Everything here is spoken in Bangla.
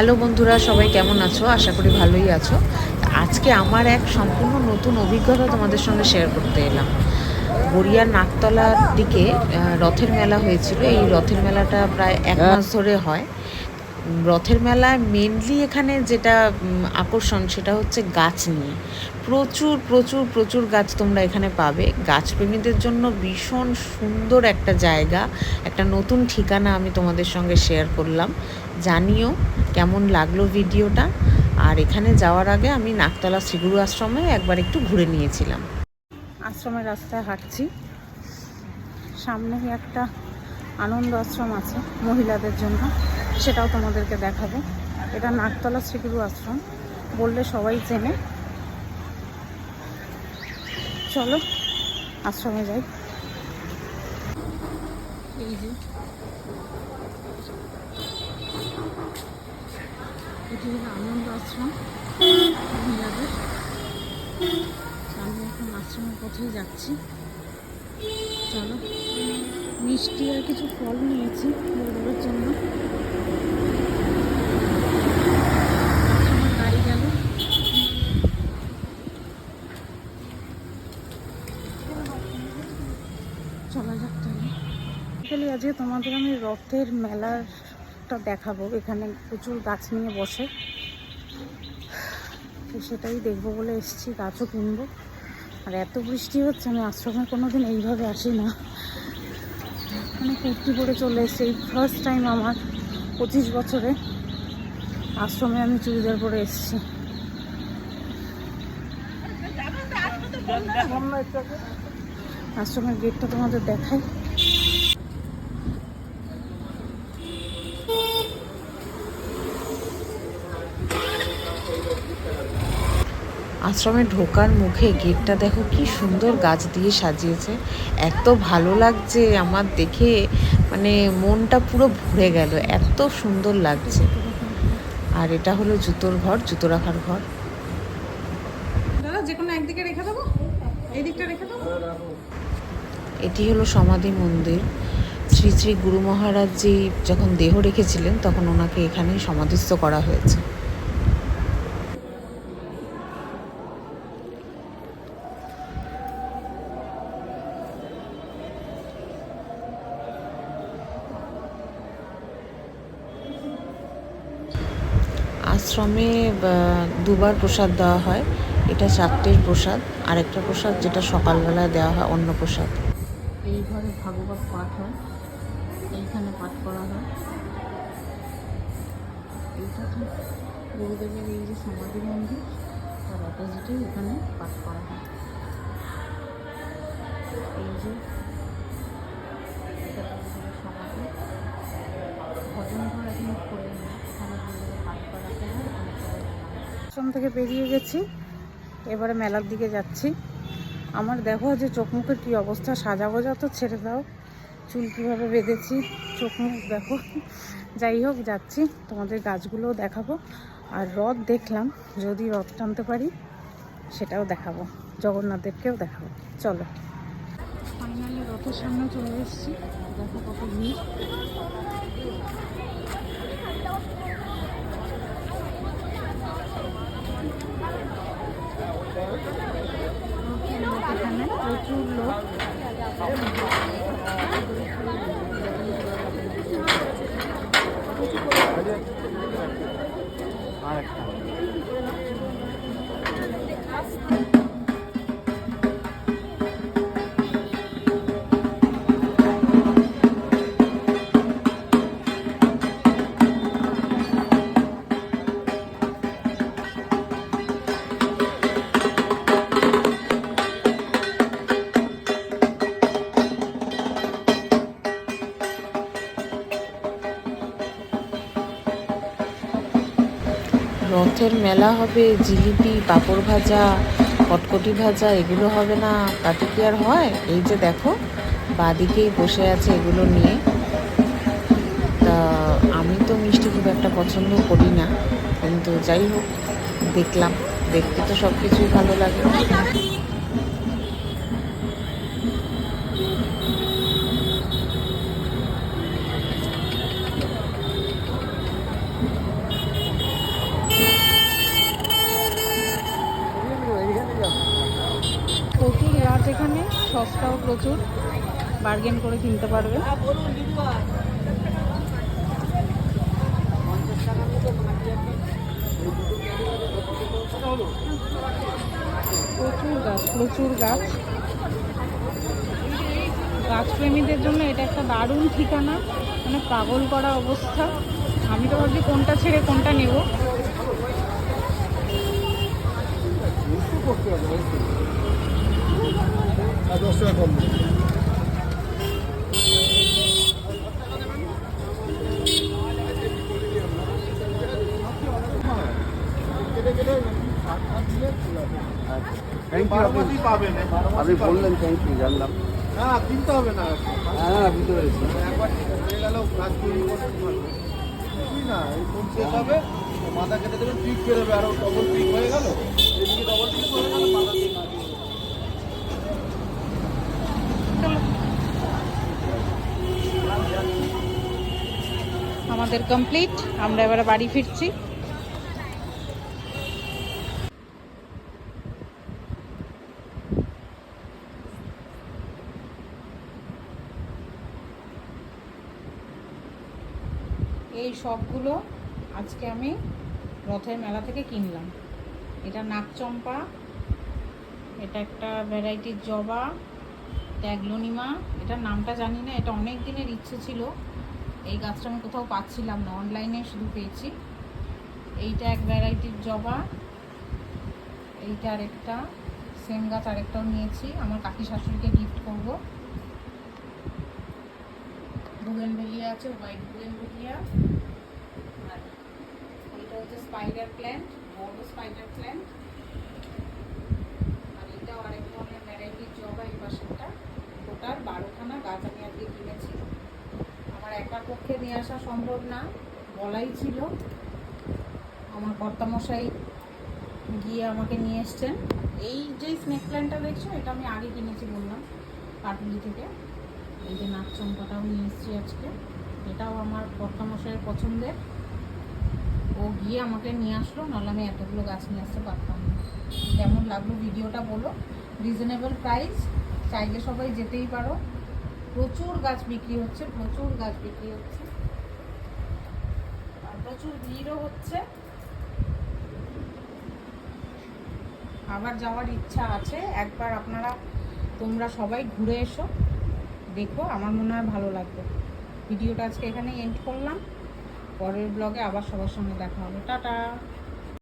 হ্যালো বন্ধুরা সবাই কেমন আছো? আশা করি ভালোই আছো। আজকে আমার এক সম্পূর্ণ নতুন অভিজ্ঞতা তোমাদের সঙ্গে শেয়ার করতে এলাম। গড়িয়ার নাকতলার দিকে রথের মেলা হয়েছিল। এই রথের মেলাটা প্রায় এক মাস ধরে হয়। রথের মেলায় মেনলি এখানে যেটা আকর্ষণ সেটা হচ্ছে গাছ নিয়ে। প্রচুর প্রচুর প্রচুর গাছ তোমরা এখানে পাবে। গাছপ্রেমীদের জন্য ভীষণ সুন্দর একটা জায়গা। একটা নতুন ঠিকানা আমি তোমাদের সঙ্গে শেয়ার করলাম। জানিও কেমন লাগল ভিডিওটা। আর এখানে যাওয়ার আগে আমি নাকতলা শ্রীগুরু আশ্রমে একবার একটু ঘুরে নিয়েছিলাম। আশ্রমের রাস্তায় হাঁটছি। সামনেই একটা আনন্দ আশ্রম আছে মহিলাদের জন্য। সেটাও তোমাদেরকে দেখাবো। এটা নাগতলা শ্রীগুরু আশ্রম। বললে সবাই চেনে। চলো আশ্রমে যাই। এই যে এটি হলো আনন্দ আশ্রম। মহিলাদের আমি এখন আশ্রমের পথেই যাচ্ছি। চলো। মিষ্টি আর কিছু ফল নিয়েছি বেরোবার জন্য। গাড়ি গেল। চলা যাক তাহলে। আজকে তোমাদের আমি রথের মেলাটা দেখাবো। এখানে প্রচুর গাছ নিয়ে বসে। তো সেটাই দেখব বলে এসেছি, গাছও কিনবো। আর এত বৃষ্টি হচ্ছে, আমি আশ্রমে কোনো দিন এইভাবে আসি না মানে কুর্তি পরে চলে এসেছি, এই ফার্স্ট টাইম আমার পঁচিশ বছরে আশ্রমে আমি চুড়িদার পরে এসেছি। আশ্রমের গেটটা তোমাদের দেখাই। আশ্রমে ঢোকার মুখে গেটটা দেখো কি সুন্দর গাছ দিয়ে সাজিয়েছে। এত ভালো লাগছে আমার দেখে মানে মনটা পুরো ভরে গেল এত সুন্দর লাগছে। আর এটা হলো জুতোর ঘর জুতো রাখার ঘর। দাদা যে কোনো একদিকে রেখে দেবো? এই দিকটা রেখে দেবো? এটি হলো সমাধি মন্দির। শ্রী শ্রী গুরু মহারাজ যখন দেহ রেখেছিলেন তখন ওনাকে এখানেই সমাধিস্থ করা হয়েছে। আশ্রমে দুবার প্রসাদ দেওয়া হয়। এটা চারটের প্রসাদ। আরেকটা প্রসাদ যেটা সকালবেলায় দেওয়া হয়, অন্য প্রসাদ। এই ঘরে ভাগবত পাঠ হয়। এইখানে পাঠ করা হয়। এইটা গুরুদেবের এই যে সমাধি মন্দির, তার অপোজিটেই এখানে পাঠ করা হয়। এই যে আশ্রম থেকে বেরিয়ে গেছি। এবারে মেলার দিকে যাচ্ছি। আমার দেখো যে চোখ মুখের কী অবস্থা সাজা গোজা তো ছেড়ে দাও। চুল কীভাবে বেঁধেছি চোখ মুখ দেখো। যাই হোক, যাচ্ছি। তোমাদের গাছগুলোও দেখাবো। আর রথ দেখলাম, যদি রথ টানতে পারি, সেটাও দেখাবো। জগন্নাথদেরকেও দেখাবো। চলো। ফাইনালি রথের সামনে চলে এসেছি। দেখো কত ভিড়। আর রথের মেলা হবে, জিলিপি, পাঁপড় ভাজা, কটকটি ভাজা, এগুলো হবে না। তাতে কি আর হয়? এই যে দেখো, বাদিকেই বসে আছে এগুলো নিয়ে। তা আমি তো মিষ্টি খুব একটা পছন্দ করি না, কিন্তু যাই হোক, দেখলাম। দেখতে তো সব কিছুই ভালো লাগে। এখানে সস্তাও প্রচুর। বার্গেন করে কিনতে পারবে। প্রচুর গাছ প্রচুর গাছ। গাছপ্রেমীদের জন্য এটা একটা দারুণ ঠিকানা মানে পাগল করা অবস্থা। আমি তো ভাবছি কোনটা ছেড়ে কোনটা নেব আর দশ টাকা কম। আপনি বললেন থ্যাংক ইউ জানলাম। না কিনতে হবে না। হ্যাঁ বুঝতে পেরেছি। একবার হয়ে গেল না এই ফোন শেষ হবে। মাথা কেটে দেবেন পিক বেরোবে। আরও ডবল পিক হয়ে গেল এদিকে ডবল পিক হয়ে গেল মাথা দিয়ে মাটি চলো আমাদের কমপ্লিট আমরা এবারে বাড়ি ফিরছি। এই সবগুলো আজকে আমি রথের মেলা থেকে কিনলাম। এটা নাকচম্পা এটা একটা ভ্যারাইটির জবা ট্যাগলোনিমা এটার নামটা জানি না, এটা অনেক দিনের ইচ্ছে ছিল। এই গাছটা আমি কোথাও পাচ্ছিলাম না অনলাইনে শুধু পেয়েছি। এইটা এক ভ্যারাইটির জবা, এইটা আরেকটা সেম গাছ আরেকটাও নিয়েছি। আমার কাকি শাশুড়িকে গিফট করব। বুগেনভেলিয়া আছে হোয়াইট বুগেনভেলিয়া আর এইটা হচ্ছে স্পাইডার প্ল্যান্ট বড় স্পাইডার প্ল্যান্ট আর এটাও আরেক ধরনের ভ্যারাইটির জবা এই পাশেরটা। টোটাল বারোখানা গাছ আমি আজকে কিনেছি। আমার একার পক্ষে নিয়ে আসা সম্ভব না, বলাই ছিল। আমার কর্তামশাই গিয়ে আমাকে নিয়ে এসছেন। এই যে স্নেক প্ল্যান্টটা দেখছ, এটা আমি আগে কিনেছি বললাম পাটুলি থেকে। এই যে নাকচম্পাটাও নিয়ে এসেছি আজকে। এটাও আমার কর্তামশাইয়ের পছন্দের। ও গিয়ে আমাকে নিয়ে আসলো, নাহলে আমি এতগুলো গাছ নিয়ে আসতে পারতাম না। কেমন লাগল ভিডিওটা বলো। রিজনেবল প্রাইস চাইলে সবাই যেতেই পারো। প্রচুর গাছ বিক্রি হচ্ছে, প্রচুর গাছ বিক্রি হচ্ছে। আর প্রচুর ভিড়ও হচ্ছে। আবার যাওয়ার ইচ্ছা আছে। একবার আপনারা, তোমরা সবাই ঘুরে এসো। দেখো, আমার মনে হয় ভালো লাগবে। ভিডিওটা আজকে এখানে এন্ড করলাম। পরের ব্লগে আবার সবার সঙ্গে দেখা হবে। টাটা!